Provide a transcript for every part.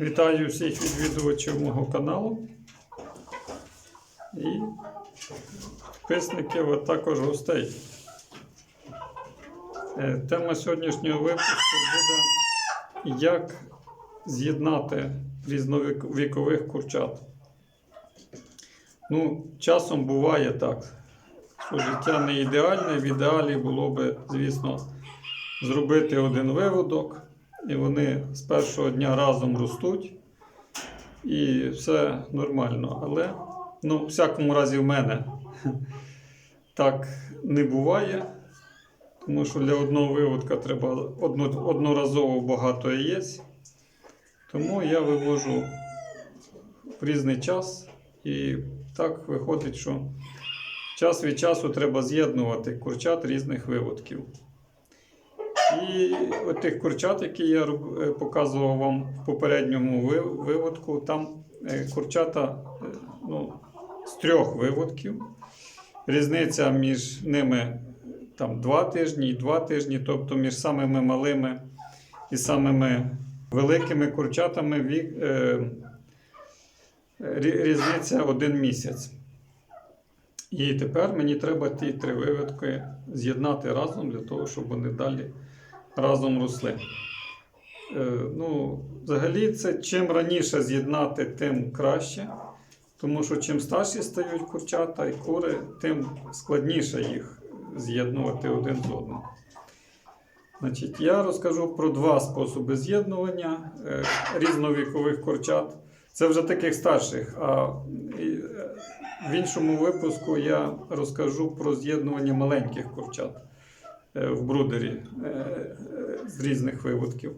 Вітаю всіх відвідувачів мого каналу і підписників, а також гостей. Е, Тема сьогоднішнього випуску буде як з'єднати різновікових курчат. Ну, часом буває так, що життя не ідеальне. В ідеалі було би, звісно, зробити один виводок, і вони з першого дня разом ростуть, і все нормально. Але, ну, в всякому разі, в мене так не буває, тому що для одного виводка треба одно, одноразово багато яєць. Тому я вивожу в різний час, і так виходить, що час від часу треба з'єднувати курчат різних виводків. І от тих курчат, які я е, показував вам в попередньому виводку, там е, курчата е, ну, з трьох виводків. Різниця між ними там два тижні і два тижні, тобто між самими малими і самими великими курчатами вік, е, різниця один місяць. І тепер мені треба ті три виводки з'єднати разом для того, щоб вони далі разом росли. Е, ну, взагалі, це чим раніше з'єднати, тим краще. Тому що чим старші стають курчата і кури, тим складніше їх з'єднувати один з одним. Значить, я розкажу про два способи з'єднування е, різновікових курчат. Це вже таких старших. А е, в іншому випуску я розкажу про з'єднування маленьких курчат в брудері е, е, з різних виводків.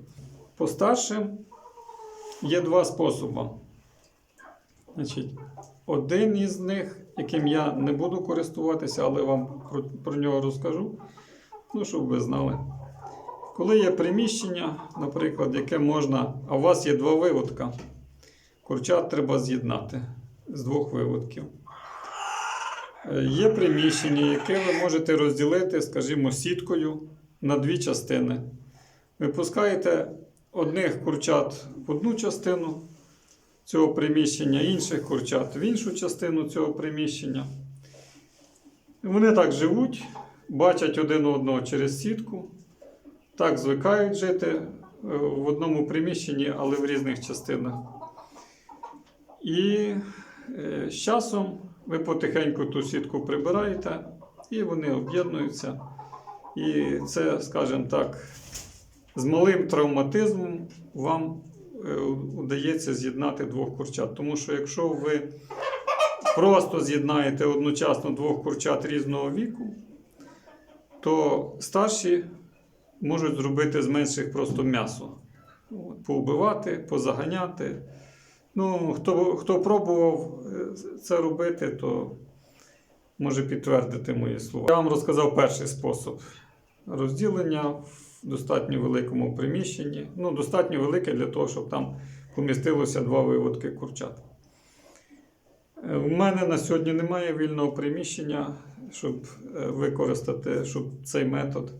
По старшим є два способи. Значить, один із них, яким я не буду користуватися, але вам про, про нього розкажу, ну, щоб ви знали. Коли є приміщення, наприклад, яке можна, а у вас є два виводка, курчат треба з'єднати з двох виводків. Є приміщення, яке ви можете розділити, скажімо, сіткою на дві частини. Ви пускаєте одних курчат в одну частину цього приміщення, інших курчат в іншу частину цього приміщення. Вони так живуть, бачать один одного через сітку, так звикають жити е, в одному приміщенні, але в різних частинах. І е, з часом ви потихеньку ту сітку прибираєте, і вони об'єднуються. І це, скажімо так, з малим травматизмом вам е, удається з'єднати двох курчат. Тому що якщо ви просто з'єднаєте одночасно двох курчат різного віку, то старші можуть зробити з менших просто м'ясо. Поубивати, позаганяти. Ну, хто, хто пробував е, це робити, то може підтвердити мої слова. Я вам розказав перший спосіб розділення в достатньо великому приміщенні. Ну, достатньо велике для того, щоб там помістилося два виводки курчат. Е, У мене на сьогодні немає вільного приміщення, щоб е, використати щоб цей метод.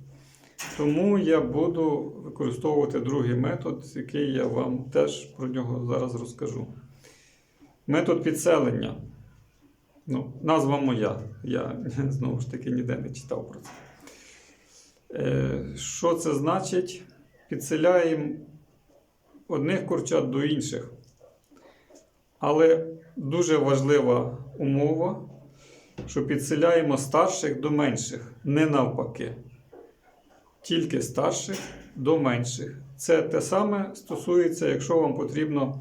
Тому я буду використовувати другий метод, який я вам теж про нього зараз розкажу. Метод підселення. Ну, назва моя. Я знову ж таки ніде не читав про це. Е, Що це значить? Підселяємо одних курчат до інших. Але дуже важлива умова, що підселяємо старших до менших, не навпаки. Тільки старших до менших. Це те саме стосується, якщо вам потрібно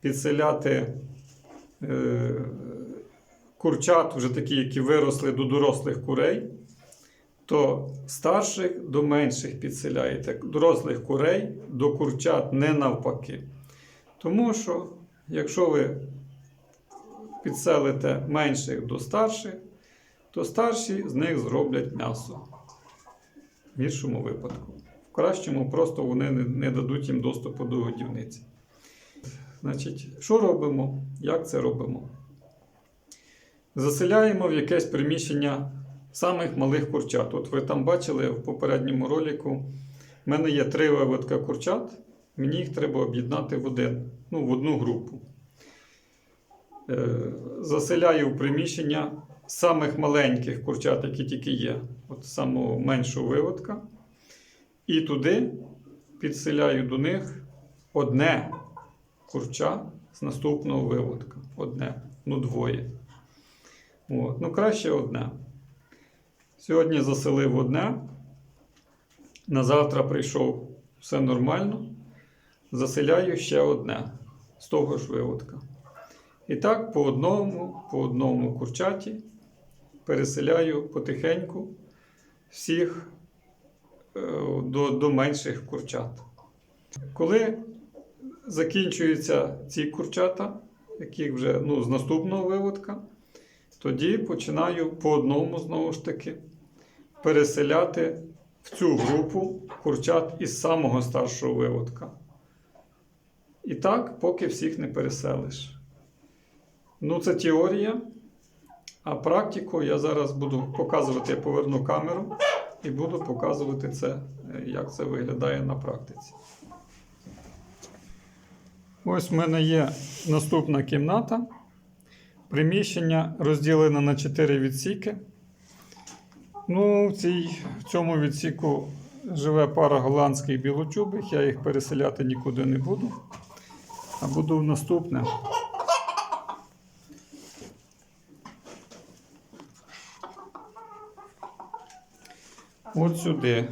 підселяти е, курчат, вже такі, які виросли до дорослих курей, то старших до менших підселяєте, дорослих курей до курчат не навпаки. Тому що, якщо ви підселите менших до старших, то старші з них зроблять м'ясо. В гіршому випадку. В кращому просто вони не, дадуть їм доступу до годівниці. Значить, що робимо? Як це робимо? Заселяємо в якесь приміщення самих малих курчат. От ви там бачили в попередньому ролику, в мене є три виводка курчат, мені їх треба об'єднати в один, ну, в одну групу. Е, заселяю в приміщення самих маленьких курчат, які тільки є, от самого меншого виводка. І туди підселяю до них одне курча з наступного виводка. Одне, ну двоє. От. Ну, краще одне. Сьогодні заселив одне. На завтра прийшов все нормально. Заселяю ще одне з того ж виводка. І так по одному, по одному курчаті переселяю потихеньку всіх е, до, до менших курчат. Коли закінчуються ці курчата, які вже ну, з наступного виводка, тоді починаю по одному знову ж таки переселяти в цю групу курчат із самого старшого виводка. І так, поки всіх не переселиш. Ну, це теорія. А практику я зараз буду показувати, я поверну камеру і буду показувати це, е, як це виглядає на практиці. Ось в мене є наступна кімната. Приміщення розділено на 4 відсіки. Ну, в, цій, в цьому відсіку живе пара голландських білочубих. Я їх переселяти нікуди не буду. А буду в наступне. От сюди.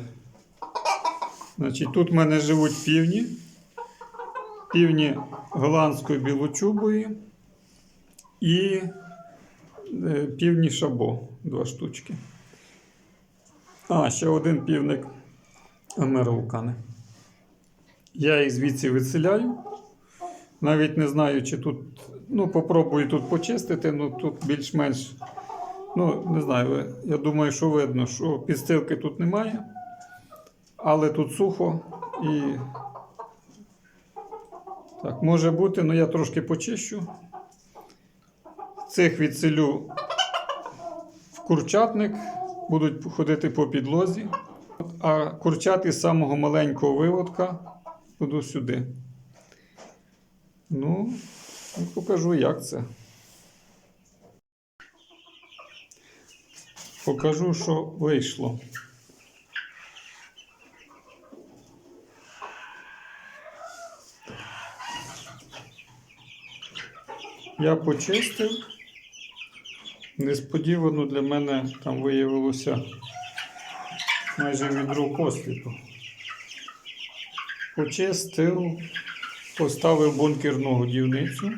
Значить, тут в мене живуть півні. Півні голландської білочубої і е, півні шабо. Два штучки. А, ще один півник американи. Я їх звідси виселяю. Навіть не знаю, чи тут. Ну, попробую тут почистити, ну тут більш-менш. Ну, не знаю, я думаю, що видно, що підстилки тут немає, але тут сухо і. Так, може бути, але я трошки почищу. Цих відселю в курчатник, будуть ходити по підлозі. А курчати з самого маленького виводка буду сюди. Ну, покажу, як це. Покажу, що вийшло. Я почистив. Несподівано для мене там виявилося майже відро посліду. Почистив, поставив бункерну годівницю,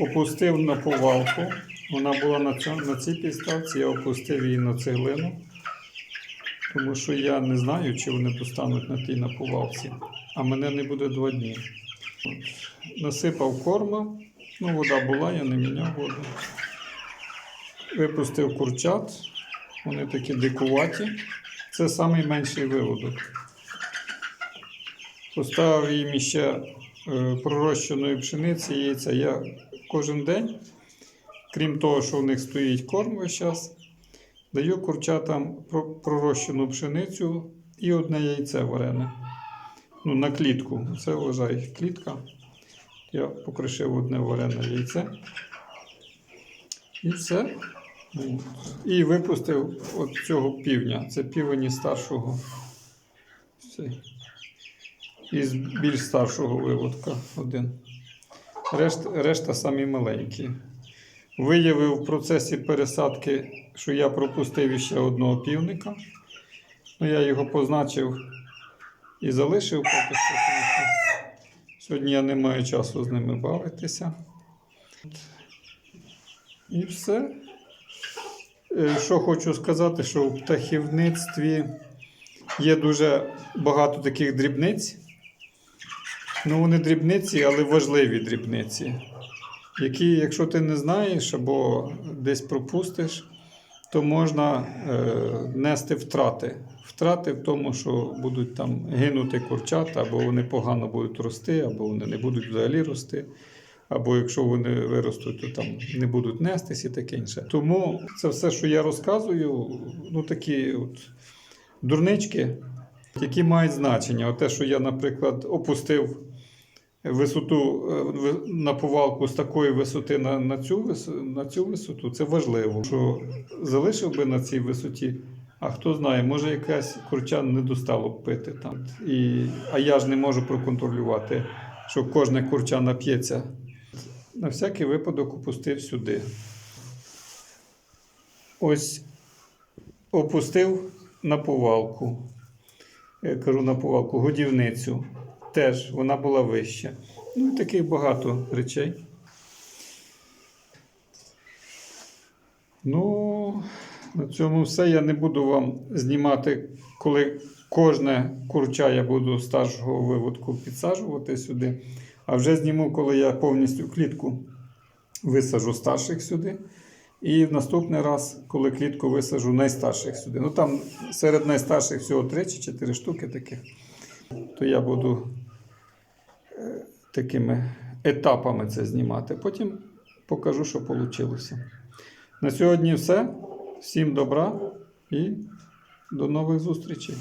опустив на повалку. Вона була на, цьому, на цій підставці, я опустив її на цеглину, тому що я не знаю, чи вони достануть на тій наповалці, а мене не буде два дні. Насипав корма, ну вода була, я не міняв воду. Випустив курчат, вони такі дикуваті. Це найменший виводок. Поставив їм ще е, пророщеної пшениці, яйця. Я кожен день, крім того, що в них стоїть корм весь час, даю курчатам пророщену пшеницю і одне яйце варене. Ну, на клітку. Це вважай клітка. Я покришив одне варене яйце. І все. І випустив от цього півня. Це півені старшого. Із більш старшого виводка один. Решта, решта самі маленькі. Виявив в процесі пересадки, що я пропустив іще одного півника. Ну, я його позначив і залишив поки що. Сьогодні я не маю часу з ними бавитися. І все. Е, Що хочу сказати, що в птахівництві є дуже багато таких дрібниць. Ну, вони дрібниці, але важливі дрібниці, які, якщо ти не знаєш або десь пропустиш, то можна е, нести втрати. Втрати в тому, що будуть там гинути курчата, або вони погано будуть рости, або вони не будуть взагалі рости. Або якщо вони виростуть, то там не будуть нестись і таке інше. Тому це все, що я розказую, ну такі от дурнички, які мають значення. Те, що я, наприклад, опустив висоту е, на повалку з такої висоти на, на, цю, на цю висоту, це важливо. Що залишив би на цій висоті, а хто знає, може якась курча не достало б пити там. І, а я ж не можу проконтролювати, що кожне курча нап'ється. На всякий випадок опустив сюди. Ось опустив на повалку. Я кажу на повалку, годівницю. Теж вона була вища. Ну і таких багато речей. Ну, на цьому все. Я не буду вам знімати, коли кожне курча я буду старшого виводку підсаджувати сюди. А вже зніму, коли я повністю клітку висаджу старших сюди. І в наступний раз, коли клітку висаджу найстарших сюди. Ну там серед найстарших всього 3 чи 4 штуки таких. То я буду такими етапами це знімати. Потім покажу, що вийшло. На сьогодні все. Всім добра і до нових зустрічей.